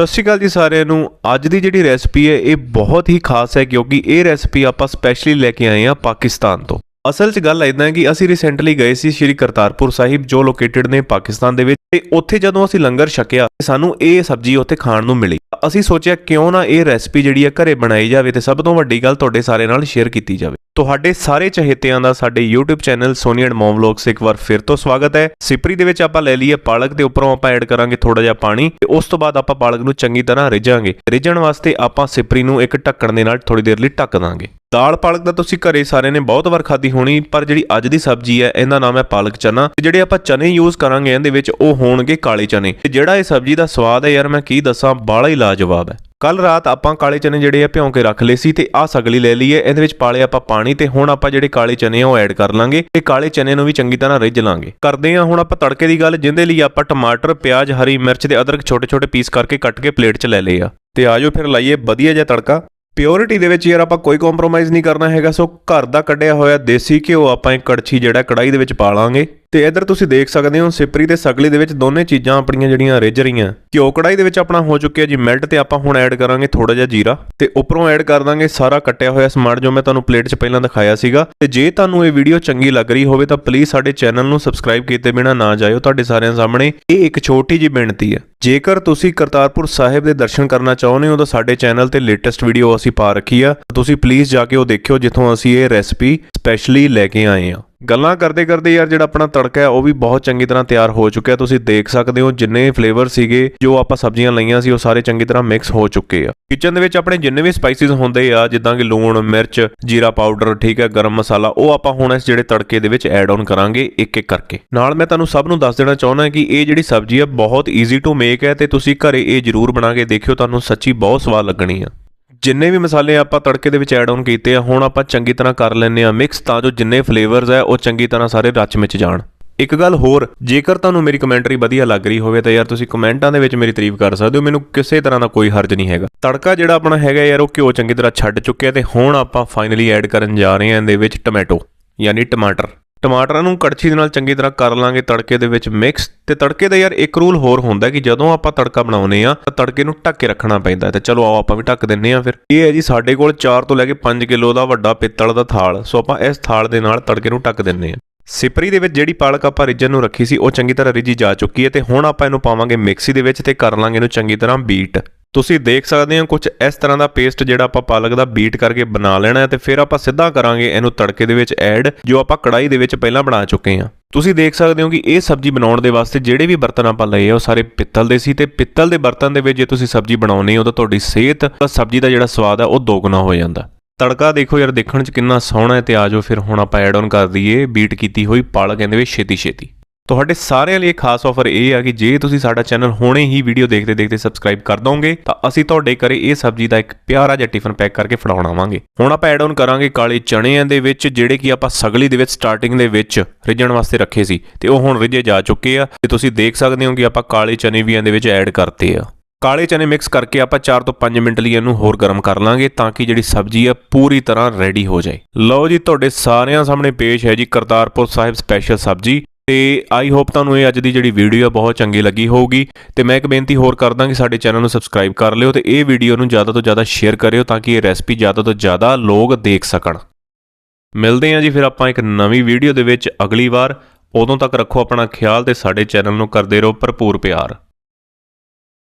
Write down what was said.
ਸਤਿ ਸ਼੍ਰੀ ਅਕਾਲ ਜੀ ਸਾਰਿਆਂ ਨੂੰ। ਅੱਜ ਦੀ ਜਿਹੜੀ ਰੈਸਪੀ ਹੈ, ਇਹ ਬਹੁਤ ਹੀ ਖਾਸ ਹੈ ਕਿਉਂਕਿ ਇਹ ਰੈਸਪੀ ਆਪਾਂ ਸਪੈਸ਼ਲੀ ਲੈ ਕੇ ਆਏ ਹਾਂ ਪਾਕਿਸਤਾਨ ਤੋਂ। ਅਸਲ 'ਚ ਗੱਲ ਇਦਾਂ ਹੈ ਕਿ ਅਸੀਂ ਰੀਸੈਂਟਲੀ ਗਏ ਸੀ ਸ਼੍ਰੀ ਕਰਤਾਰਪੁਰ ਸਾਹਿਬ, ਜੋ ਲੋਕੇਟਡ ਨੇ ਪਾਕਿਸਤਾਨ ਦੇ ਵਿੱਚ। ਤੇ ਉੱਥੇ ਜਦੋਂ ਅਸੀਂ ਲੰਗਰ ਛਕਿਆ ਤੇ ਸਾਨੂੰ ਇਹ ਸਬਜ਼ੀ ਉੱਥੇ ਖਾਣ ਨੂੰ ਮਿਲੀ। ਅਸੀਂ ਸੋਚਿਆ ਕਿਉਂ ਨਾ ਇਹ ਰੈਸਪੀ ਜਿਹੜੀ ਹੈ ਘਰੇ ਬਣਾਈ ਜਾਵੇ ਤੇ ਸਭ ਤੋਂ ਵੱਡੀ ਗੱਲ ਤੁਹਾਡੇ ਸਾਰੇ ਨਾਲ ਸ਼ੇਅਰ ਕੀਤੀ ਜਾਵੇ। ਤੁਹਾਡੇ ਸਾਰੇ ਚਹੇਤਿਆਂ ਦਾ ਸਾਡੇ YouTube channel Soni and mom vlogs ਇੱਕ ਵਾਰ ਫਿਰ ਤੋਂ ਸਵਾਗਤ ਹੈ। ਸਿਪਰੀ ਦੇ ਵਿੱਚ ਆਪਾਂ ਲੈ ਲਈਏ ਪਾਲਕ ਤੇ ਉੱਪਰੋਂ ਆਪਾਂ ਐਡ ਕਰਾਂਗੇ ਥੋੜਾ ਜਿਹਾ ਪਾਣੀ ਤੇ ਉਸ ਤੋਂ ਬਾਅਦ ਆਪਾਂ ਪਾਲਕ ਨੂੰ ਚੰਗੀ ਤਰ੍ਹਾਂ ਰਿੱਝਾਂਗੇ। ਰਿੱਝਣ ਵਾਸਤੇ ਆਪਾਂ ਸਿਪਰੀ ਨੂੰ ਇੱਕ ਢੱਕਣ ਦੇ ਨਾਲ ਥੋੜੀ ਦੇਰ ਲਈ ਢੱਕ ਦਾਂਗੇ। ਦਾਲ ਪਾਲਕ ਤਾਂ ਤੁਸੀਂ ਘਰੇ ਸਾਰਿਆਂ ਨੇ ਬਹੁਤ ਵਾਰ ਖਾਧੀ ਹੋਣੀ, ਪਰ ਜਿਹੜੀ ਅੱਜ ਦੀ ਸਬਜ਼ੀ ਹੈ, ਇਹਦਾ ਨਾਮ ਹੈ ਪਾਲਕ ਚਨਾ। ਤੇ ਜਿਹੜੇ ਆਪਾਂ ਚਨੇ ਯੂਜ਼ ਕਰਾਂਗੇ, ਇਹਦੇ ਵਿੱਚ ਉਹ ਹੋਣਗੇ ਕਾਲੇ ਚਨੇ। ਤੇ ਜਿਹੜਾ ਇਹ ਸਬਜ਼ੀ ਦਾ ਸਵਾਦ ਹੈ ਯਾਰ, ਮੈਂ ਕੀ ਦੱਸਾਂ, ਬਾਲਾ ਹੀ ਲਾਜਵਾਬ ਹੈ। ਕੱਲ ਰਾਤ ਆਪਾਂ ਕਾਲੇ ਚਨੇ ਜਿਹੜੇ ਆ, ਭਿਉਂ ਕੇ ਰੱਖ ਲਏ ਸੀ ਤੇ ਆਹ ਸਗਲੀ ਲੈ ਲਈਏ, ਇਹਦੇ ਵਿੱਚ ਪਾਲੇ ਆਪਾਂ ਪਾਣੀ ਤੇ ਹੁਣ ਆਪਾਂ ਜਿਹੜੇ ਕਾਲੇ ਚਨੇ ਆ, ਉਹ ਐਡ ਕਰ ਲਾਂਗੇ ਤੇ ਕਾਲੇ ਚਨੇ ਨੂੰ ਵੀ ਚੰਗੀ ਤਰ੍ਹਾਂ ਰਿੱਝ ਲਾਂਗੇ। ਕਰਦੇ ਆ ਹੁਣ ਆਪਾਂ ਤੜਕੇ ਦੀ ਗੱਲ ਜਿੰਦੇ ਲਈ ਆਪਾਂ ਟਮਾਟਰ, ਪਿਆਜ਼, ਹਰੀ ਮਿਰਚ ਤੇ ਅਦਰਕ ਛੋਟੇ-ਛੋਟੇ ਪੀਸ ਕਰਕੇ ਕੱਟ ਕੇ ਪਲੇਟ 'ਚ ਲੈ ਲਏ ਆ। ਤੇ ਆਜੋ ਫਿਰ ਲਾਈਏ ਵਧੀਆ ਜਿਹਾ ਤੜਕਾ। ਪਿਓਰਿਟੀ ਦੇ ਵਿੱਚ ਯਾਰ ਆਪਾਂ ਕੋਈ ਕੰਪਰੋਮਾਈਜ਼ ਨਹੀਂ ਕਰਨਾ ਹੈਗਾ, ਸੋ ਘਰ ਦਾ ਕੱਢਿਆ ਹੋਇਆ ਦੇਸੀ ਘਿਓ ਆਪਾਂ ਇੱਕ ਕੜਛੀ ਜਿਹੜਾ ਕੜਾਈ ਦੇ ਵਿੱਚ ਪਾ ਲਾਂਗੇ। ਤੇ ਇਧਰ ਤੁਸੀਂ ਦੇਖ ਸਕਦੇ ਹੋ, ਸਿਪਰੀ ਤੇ ਸਗਲੀ ਦੇ ਵਿੱਚ ਦੋਨੇ ਚੀਜ਼ਾਂ ਆਪਣੀਆਂ ਜਿਹੜੀਆਂ ਰਿੱਝ ਰਹੀਆਂ। ਘਿਓ ਕੜਾਈ ਦੇ ਵਿੱਚ ਆਪਣਾ ਹੋ ਚੁੱਕਿਆ ਜੀ ਮੈਲਟ ਤੇ ਆਪਾਂ ਹੁਣ ਐਡ ਕਰਾਂਗੇ ਥੋੜਾ ਜਿਹਾ ਜੀਰਾ। ਤੇ ਉੱਪਰੋਂ ਐਡ ਕਰ ਦਾਂਗੇ ਸਾਰਾ ਕੱਟਿਆ ਹੋਇਆ ਸਮਾਨ ਜੋ ਮੈਂ ਤੁਹਾਨੂੰ ਪਲੇਟ 'ਚ ਪਹਿਲਾਂ ਦਿਖਾਇਆ ਸੀਗਾ। ਤੇ ਜੇ ਤੁਹਾਨੂੰ ਇਹ ਵੀਡੀਓ ਚੰਗੀ ਲੱਗ ਰਹੀ ਹੋਵੇ ਤਾਂ ਪਲੀਜ਼ ਸਾਡੇ ਚੈਨਲ ਨੂੰ ਸਬਸਕ੍ਰਾਈਬ ਕੀਤੇ ਬਿਨਾ ਨਾ ਜਾਇਓ। ਤੁਹਾਡੇ ਸਾਰਿਆਂ ਸਾਹਮਣੇ ਇਹ ਇੱਕ ਛੋਟੀ ਜਿਹੀ ਬੇਨਤੀ ਹੈ। ਜੇਕਰ ਤੁਸੀਂ ਕਰਤਾਰਪੁਰ ਸਾਹਿਬ ਦੇ ਦਰਸ਼ਨ ਕਰਨਾ ਚਾਹੁੰਦੇ ਹੋ ਤਾਂ ਸਾਡੇ ਚੈਨਲ ਤੇ ਲੇਟੈਸਟ ਵੀਡੀਓ ਅਸੀਂ ਪਾ ਰੱਖੀ ਆ। ਤੁਸੀਂ ਪਲੀਜ਼ ਜਾ ਕੇ ਉਹ ਦੇਖਿਓ ਜਿੱਥੋਂ ਅਸੀਂ ਇਹ ਰੈਸਪੀ ਸਪੈਸ਼ਲੀ ਲੈ ਕੇ ਆਏ ਆ। ਗੱਲਾਂ ਕਰਦੇ ਕਰਦੇ ਯਾਰ ਜਿਹੜਾ ਆਪਣਾ ਤੜਕਾ ਹੈ, ਉਹ ਵੀ ਬਹੁਤ ਚੰਗੀ ਤਰ੍ਹਾਂ ਤਿਆਰ ਹੋ ਚੁੱਕਿਆ। ਤੁਸੀਂ ਦੇਖ ਸਕਦੇ ਹੋ ਜਿੰਨੇ ਫਲੇਵਰ ਸੀਗੇ, ਜੋ ਆਪਾਂ ਸਬਜ਼ੀਆਂ ਲਈਆਂ ਸੀ, ਉਹ ਸਾਰੇ ਚੰਗੀ ਤਰ੍ਹਾਂ ਮਿਕਸ ਹੋ ਚੁੱਕੇ ਆ। ਕਿਚਨ ਦੇ ਵਿੱਚ ਆਪਣੇ ਜਿੰਨੇ ਵੀ ਸਪਾਈਸਿਸ ਹੁੰਦੇ ਆ, ਜਿੱਦਾਂ ਕਿ ਲੂਣ, ਮਿਰਚ, ਜੀਰਾ ਪਾਊਡਰ ਠੀਕ ਹੈ, ਗਰਮ ਮਸਾਲਾ, ਉਹ ਆਪਾਂ ਹੁਣ ਇਸ ਜਿਹੜੇ ਤੜਕੇ ਦੇ ਵਿੱਚ ਐਡ ਆਨ ਕਰਾਂਗੇ ਇੱਕ ਇੱਕ ਕਰਕੇ। ਨਾਲ ਮੈਂ ਤੁਹਾਨੂੰ ਸਭ ਨੂੰ ਦੱਸ ਦੇਣਾ ਚਾਹੁੰਦਾ ਕਿ ਇਹ ਜਿਹੜੀ ਸਬਜ਼ੀ ਆ, ਬਹੁਤ ਈਜ਼ੀ ਟੂ ਮੇਕ ਹੈ ਤੇ ਤੁਸੀਂ ਘਰੇ ਇਹ ਜ਼ਰੂਰ ਬਣਾ ਕੇ ਦੇਖਿਓ, ਤੁਹਾਨੂੰ ਸੱਚੀ ਬਹੁਤ ਸਵਾਦ ਲੱਗਣੀ ਆ। ਜਿੰਨੇ ਵੀ ਮਸਾਲੇ ਆਪਾਂ ਤੜਕੇ ਦੇ ਵਿੱਚ ਐਡ ਆਨ ਕੀਤੇ ਆ, ਹੁਣ ਆਪਾਂ ਚੰਗੀ ਤਰ੍ਹਾਂ ਕਰ ਲੈਂਦੇ ਆ ਮਿਕਸ ਤਾਂ ਜੋ ਜਿੰਨੇ ਫਲੇਵਰਸ ਹੈ ਉਹ ਚੰਗੀ ਤਰ੍ਹਾਂ ਸਾਰੇ ਰਚ ਵਿੱਚ ਜਾਣ। ਇੱਕ ਗੱਲ ਹੋਰ, ਜੇਕਰ ਤੁਹਾਨੂੰ ਮੇਰੀ ਕਮੈਂਟਰੀ ਵਧੀਆ ਲੱਗ ਰਹੀ ਹੋਵੇ ਤਾਂ ਯਾਰ ਤੁਸੀਂ ਕਮੈਂਟਾਂ ਦੇ ਵਿੱਚ ਮੇਰੀ ਤਾਰੀਫ ਕਰ ਸਕਦੇ ਹੋ, ਮੈਨੂੰ ਕਿਸੇ ਤਰ੍ਹਾਂ ਦਾ ਕੋਈ ਹਰਜ ਨਹੀਂ ਹੈਗਾ। ਤੜਕਾ ਜਿਹੜਾ ਆਪਣਾ ਹੈਗਾ ਯਾਰ, ਉਹ ਘਿਓ ਚੰਗੀ ਤਰ੍ਹਾਂ ਛੱਡ ਚੁੱਕਿਆ ਤੇ ਹੁਣ ਆਪਾਂ ਫਾਈਨਲੀ ਐਡ ਕਰਨ ਜਾ ਰਹੇ ਹਾਂ ਇਹਦੇ ਵਿੱਚ ਟੋਮੈਟੋ ਯਾਨੀ ਟਮਾਟਰ। ਟਮਾਟਰਾਂ ਨੂੰ ਕੜਛੀ ਦੇ ਨਾਲ ਚੰਗੀ ਤਰ੍ਹਾਂ ਕਰ ਲਾਂਗੇ ਤੜਕੇ ਦੇ ਵਿੱਚ ਮਿਕਸ ਤੇ ਤੜਕੇ ਦਾ ਯਾਰ ਇੱਕ ਰੂਲ ਹੋਰ ਹੁੰਦਾ ਕਿ ਜਦੋਂ ਆਪਾਂ ਤੜਕਾ ਬਣਾਉਨੇ ਆ ਤਾਂ ਤੜਕੇ ਨੂੰ ਢੱਕ ਕੇ ਰੱਖਣਾ ਪੈਂਦਾ ਤੇ ਚਲੋ ਆਓ ਆਪਾਂ ਵੀ ਢੱਕ ਦਿੰਨੇ ਆ ਫਿਰ। ਇਹ ਹੈ ਜੀ ਸਾਡੇ ਕੋਲ 4 ਤੋਂ ਲੈ ਕੇ 5 ਕਿਲੋ ਦਾ ਵੱਡਾ ਪਿੱਤਲ ਦਾ ਥਾਲ। ਸੋ ਆਪਾਂ ਇਸ ਥਾਲ ਦੇ ਨਾਲ ਤੜਕੇ ਨੂੰ ਢੱਕ ਦਿੰਨੇ ਆ ਸਿਪਰੀ ਦੇ ਵਿੱਚ ਜਿਹੜੀ ਪਾਲਕ ਆਪਾਂ ਰਿੱਝਣ ਨੂੰ ਰੱਖੀ ਸੀ, ਉਹ ਚੰਗੀ ਤਰ੍ਹਾਂ ਰਿੱਝੀ ਜਾ ਚੁੱਕੀ ਹੈ। ਤੇ ਹੁਣ ਆਪਾਂ ਇਹਨੂੰ ਪਾਵਾਂਗੇ ਮਿਕਸੀ ਦੇ ਵਿੱਚ ਤੇ ਕਰ ਲਾਂਗੇ ਇਹਨੂੰ ਚੰਗੀ ਤਰ੍ਹਾਂ ਬੀਟ ਤੁਸੀਂ ਦੇਖ ਸਕਦੇ ਹੋ ਕੁਝ ਇਸ ਤਰ੍ਹਾਂ ਦਾ ਪੇਸਟ ਜਿਹੜਾ ਆਪਾਂ ਪਾਲਕ ਦਾ ਬੀਟ ਕਰਕੇ ਬਣਾ ਲੈਣਾ ਹੈ ਤੇ ਫਿਰ ਆਪਾਂ ਸਿੱਧਾ ਕਰਾਂਗੇ ਇਹਨੂੰ ਤੜਕੇ ਦੇ ਵਿੱਚ ਐਡ ਜੋ ਆਪਾਂ ਕੜਾਈ ਦੇ ਵਿੱਚ ਪਹਿਲਾਂ ਬਣਾ ਚੁੱਕੇ ਹਾਂ। ਤੁਸੀਂ ਦੇਖ ਸਕਦੇ ਹੋ ਕਿ ਇਹ ਸਬਜ਼ੀ ਬਣਾਉਣ ਦੇ ਵਾਸਤੇ ਜਿਹੜੇ ਵੀ ਬਰਤਨ ਆਪਾਂ ਲਏ ਆ, ਉਹ ਸਾਰੇ ਪਿੱਤਲ ਦੇ ਸੀ ਤੇ ਪਿੱਤਲ ਦੇ ਬਰਤਨ ਦੇ ਵਿੱਚ ਜੇ ਤੁਸੀਂ ਸਬਜ਼ੀ ਬਣਾਉਣੀ ਹੋ ਤਾਂ ਤੁਹਾਡੀ ਸਿਹਤ, ਤਾਂ ਸਬਜ਼ੀ ਦਾ ਜਿਹੜਾ ਸਵਾਦ ਆ, ਉਹ ਦੋਗੁਣਾ ਹੋ ਜਾਂਦਾ। ਤੜਕਾ ਦੇਖੋ ਯਾਰ, ਦੇਖਣ 'ਚ ਕਿੰਨਾ ਸੋਹਣਾ ਹੈ ਤੇ ਆਜੋ ਫਿਰ ਹੁਣ ਆਪਾਂ ਐਡ ਆਨ ਕਰ ਦਈਏ ਬੀਟ ਕੀਤੀ ਹੋਈ ਪਾਲਕ ਇਹਦੇ ਵਿੱਚ ਛੇਤੀ ਛੇਤੀ ਤੁਹਾਡੇ ਸਾਰਿਆਂ ਲਈ ਖਾਸ ਆਫਰ ਇਹ ਆ ਕਿ ਜੇ ਤੁਸੀਂ ਸਾਡਾ ਚੈਨਲ ਹੁਣੇ ਹੀ ਵੀਡੀਓ ਦੇਖਦੇ ਦੇਖਦੇ ਸਬਸਕ੍ਰਾਈਬ ਕਰ ਦੋਗੇ, ਤਾਂ ਅਸੀਂ ਤੁਹਾਡੇ ਘਰੇ ਇਹ ਸਬਜ਼ੀ ਦਾ ਇੱਕ ਪਿਆਰਾ ਜਿਹਾ ਟਿਫਨ ਪੈਕ ਕਰਕੇ ਫੜਾਉਣ ਆਵਾਂਗੇ। ਹੁਣ ਆਪਾਂ ਐਡ ਆਨ ਕਰਾਂਗੇ ਕਾਲੇ ਚਣਿਆਂ ਦੇ ਵਿੱਚ, ਜਿਹੜੇ ਕਿ ਆਪਾਂ ਸਗਲੀ ਦੇ ਵਿੱਚ ਸਟਾਰਟਿੰਗ ਦੇ ਵਿੱਚ ਰਿੱਝਣ ਵਾਸਤੇ ਰੱਖੇ ਸੀ, ਤੇ ਉਹ ਹੁਣ ਰਿੱਝੇ ਜਾ ਚੁੱਕੇ ਆ, ਤੇ ਤੁਸੀਂ ਦੇਖ ਸਕਦੇ ਹੋ ਕਿ ਆਪਾਂ ਕਾਲੇ ਚਨੇ ਵੀ ਇਹਦੇ ਵਿੱਚ ਐਡ ਕਰਤੇ ਆ। ਕਾਲੇ ਚਨੇ ਮਿਕਸ ਕਰਕੇ ਆਪਾਂ 4 ਤੋਂ 5 ਮਿੰਟ ਲਈ ਇਹਨੂੰ ਹੋਰ ਗਰਮ ਕਰ ਲਾਂਗੇ, ਤਾਂ ਕਿ ਜਿਹੜੀ ਸਬਜ਼ੀ ਆ ਪੂਰੀ ਤਰ੍ਹਾਂ ਰੈਡੀ ਹੋ ਜਾਏ। ਲਓ ਜੀ, ਤੁਹਾਡੇ ਸਾਰਿਆਂ ਸਾਹਮਣੇ ਪੇਸ਼ ਹੈ ਜੀ ਕਰਤਾਰਪੁਰ ਸਾਹਿਬ ਸਪੈਸ਼ਲ ਸਬਜ਼ੀ। ਤੇ ਆਈ ਹੋਪ ਤੁਹਾਨੂੰ ਇਹ ਅੱਜ ਦੀ ਜਿਹੜੀ ਵੀਡੀਓ ਆ ਬਹੁਤ ਚੰਗੀ ਲੱਗੀ ਹੋਊਗੀ। ਤੇ ਮੈਂ ਇੱਕ ਬੇਨਤੀ ਹੋਰ ਕਰਦਾ ਕਿ ਸਾਡੇ ਚੈਨਲ ਨੂੰ ਸਬਸਕ੍ਰਾਈਬ ਕਰ ਲਿਓ ਤੇ ਇਹ ਵੀਡੀਓ ਨੂੰ ਜ਼ਿਆਦਾ ਤੋਂ ਜ਼ਿਆਦਾ ਸ਼ੇਅਰ ਕਰਿਓ ਤਾਂ ਕਿ ਇਹ ਰੈਸਪੀ ਜ਼ਿਆਦਾ ਤੋਂ ਜ਼ਿਆਦਾ ਲੋਕ ਦੇਖ ਸਕਣ। ਮਿਲਦੇ ਹਾਂ ਜੀ ਫਿਰ ਆਪਾਂ ਇੱਕ ਨਵੀਂ ਵੀਡੀਓ ਦੇ ਵਿੱਚ ਅਗਲੀ ਵਾਰ। ਉਦੋਂ ਤੱਕ ਰੱਖੋ ਆਪਣਾ ਖਿਆਲ ਤੇ ਸਾਡੇ ਚੈਨਲ ਨੂੰ ਕਰਦੇ ਰਹੋ ਭਰਪੂਰ ਪਿਆਰ।